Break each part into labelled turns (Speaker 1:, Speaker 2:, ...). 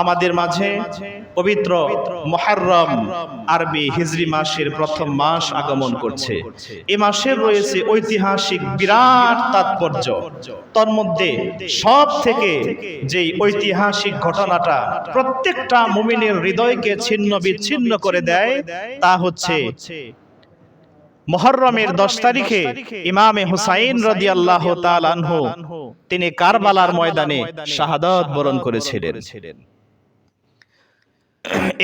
Speaker 1: আমাদের মাঝে পবিত্র মহারম আরবি হিজরি মাসের প্রথম মাস আগমন করছে। এ মাসের রয়েছে ঐতিহাসিক বিরাট তাৎপর্য। তন্মধ্যে সব থেকে যেই ঐতিহাসিক ঘটনাটা প্রত্যেকটা মুমিনের হৃদয়কে ছিন্ন বিচ্ছিন্ন করে দেয়, তা হচ্ছে মহররমের দশ তারিখে ইমামে হুসাইন রদি আল্লাহ তিনি কারবালার ময়দানে শাহাদত বরণ করেছিলেন।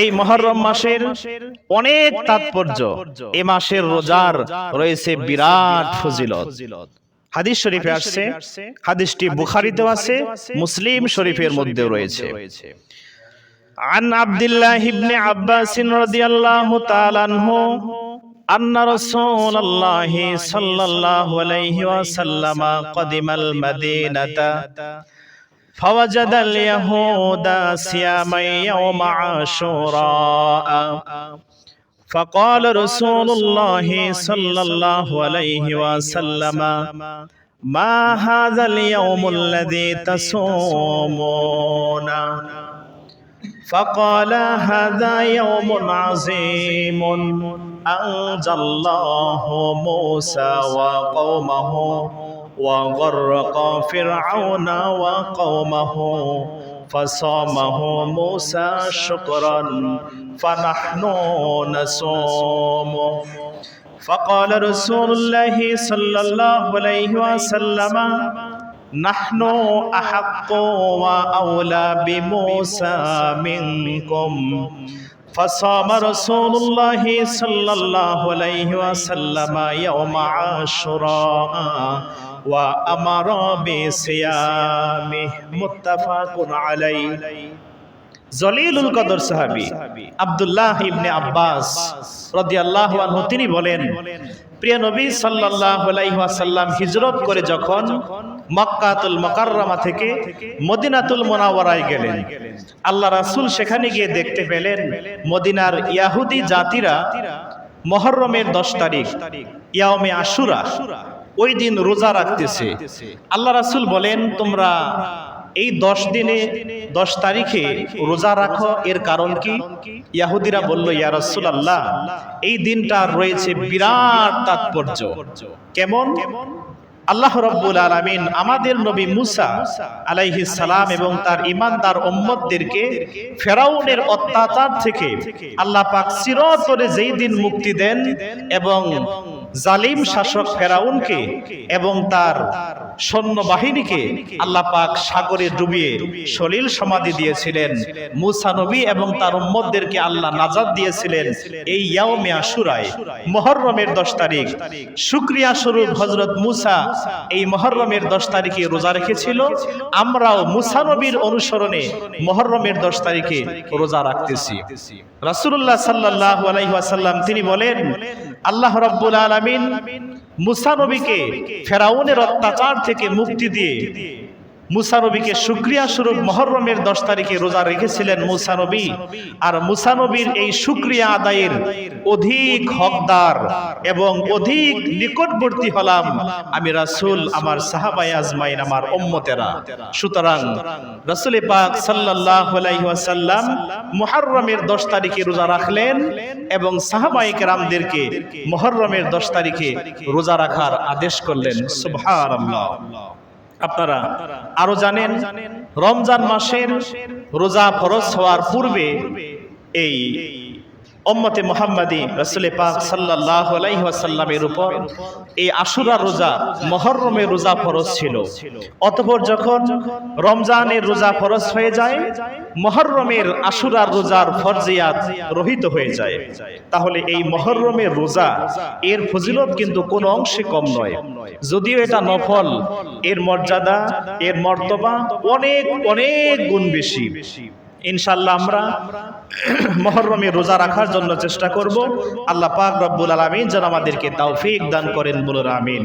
Speaker 1: এই মহররম মাসের অনেক তাৎপর্য এ মাসের রোজার রয়েছে বিরাট ফজিলত হাদিস শরীফে আসছে হাদিসটি বুখারিতেও আছে মুসলিম শরীফের মধ্যেও রয়েছে عن عبد الله بن عباس رضي الله تعالى عنه أن رسول الله صلى الله عليه وسلم قدم المدينة فوجد اليهود صياما يوم عاشوراء فقال رسول الله صلى الله عليه وسلم ما هذا اليوم الذي تصومون فقال هذا يوم عظيم أنجى الله موسى وقومه وغرق فرعون وقومه فصامه موسى شكرا فنحن نصوم. فقال رسول الله صلى الله عليه وسلم نحن أحق وأولى بموسى منكم. فصام رسول الله صلى الله عليه وسلم يوم عاشوراء وأمر بصيامه متفق عليه জলিলুল কদর সাহাবি আব্দুল্লাহ ইবনে আব্বাস রাদিয়াল্লাহু আনহু তিনি বলেন প্রিয় নবী সাল্লাল্লাহু আলাইহি ওয়াসাল্লাম হিজরত করে যখন মক্কাতুল মুকাররমা থেকে মদিনাতুল মুনাওয়ারায় গেলেন। আল্লাহ রাসূল সেখানে গিয়ে দেখতে পেলেন মদিনার ইয়াহুদি জাতিরা মহরমের দশ তারিখ ইয়াউমে আশুরা, ওই দিন রোজা রাখতেছে। আল্লাহ রাসূল বলেন, তোমরা এই দশ দিনে, দশ তারিখে রোজা রাখো। এর কারণ কি? ইয়াহুদিরা বলল, ইয়া রাসুল আল্লাহ এই দিনটা রয়েছে বিরাট তাৎপর্য। কেমন? আল্লাহ রব্বুল আলমিন আমাদের নবী মুসা আলাইহি সালাম এবং তার ইমানদার ওম্মদদেরকে ফেরাউনের অত্যাচার থেকে আল্লাহ পাক চিরতরে যেই দিন মুক্তি দেন এবং জালিম শাসক ফেরাউনকে এবং তার সৈন্যবাহিনীকে আল্লাহ পাক সাগরে ডুবিয়ে সলিল সমাধি দিয়েছিলেন। মুসা নবী এবং তার উম্মতদেরকে আল্লাহ নাজাদ দিয়েছিলেন এই ইয়াউমে আশুরায়। মহররমের দশ তারিখ। শুক্রিয়া স্বরূপ হজরত মুসা এই মহররমের দশ তারিখে রোজা রেখেছিল। আমরাও মুসা নবীর অনুসরণে মহররমের দশ তারিখে রোজা রাখতেছি। রাসূলুল্লাহ সাল্লাল্লাহু আলাইহি ওয়াসাল্লাম তিনি বলেন আল্লাহ রাব্বুল আলামিন মুসানবীকে ফেরাউনের অত্যাচার থেকে মুক্তি দিয়ে। মুসা নবীকে শুক্রিয়া স্বরূপ মহররমের দশ তারিখে রোজা রেখেছিলেন মুসানবী আর মুসানবীর এই শুক্রিয়া আদায়ের অধিক হকদার এবং অধিক নিকটবর্তী হলাম আমি রাসূল আমার সাহাবায়ে আজমাইন আমার উম্মতেরা। সুতরাং রাসূল পাক ওয়াসাল্লাম মুহররমের 10 তারিখে রোজা রাখলেন এবং সাহাবায়ে কেরামদেরকে মুহররমের 10 তারিখে রোজা রাখার আদেশ করলেন। সুবহানাল্লাহ। আপনারা আরও জানেন রমজান মাসের রোজা ফরজ হওয়ার পূর্বে এই উম্মতে মুহাম্মাদি রাসূল পাক সাল্লাল্লাহু আলাইহি ওয়াসাল্লামের উপর এই আশুরা রোজা মুহররমের রোজা ফরজ ছিল। অতপর যখন রমজানের রোজা ফরজ হয়ে যায় মুহররমের আশুরার রোজার ফরজিয়াত রহিত হয়ে যায়। তাহলে এই মুহররমের রোজা এর ফজিলত কিন্তু কোনো অংশে কম নয়। যদিও এটা নফল, এর মর্যাদা, এর মর্তবা অনেক অনেক গুণ বেশি। ইনশাল্লাহ আমরা মহরমে রোজা রাখার জন্য চেষ্টা করব। আল্লাহ পাক রব্বুল আলমিন যেন আমাদেরকে তাওফিক দান করেন বলুন, আমিন।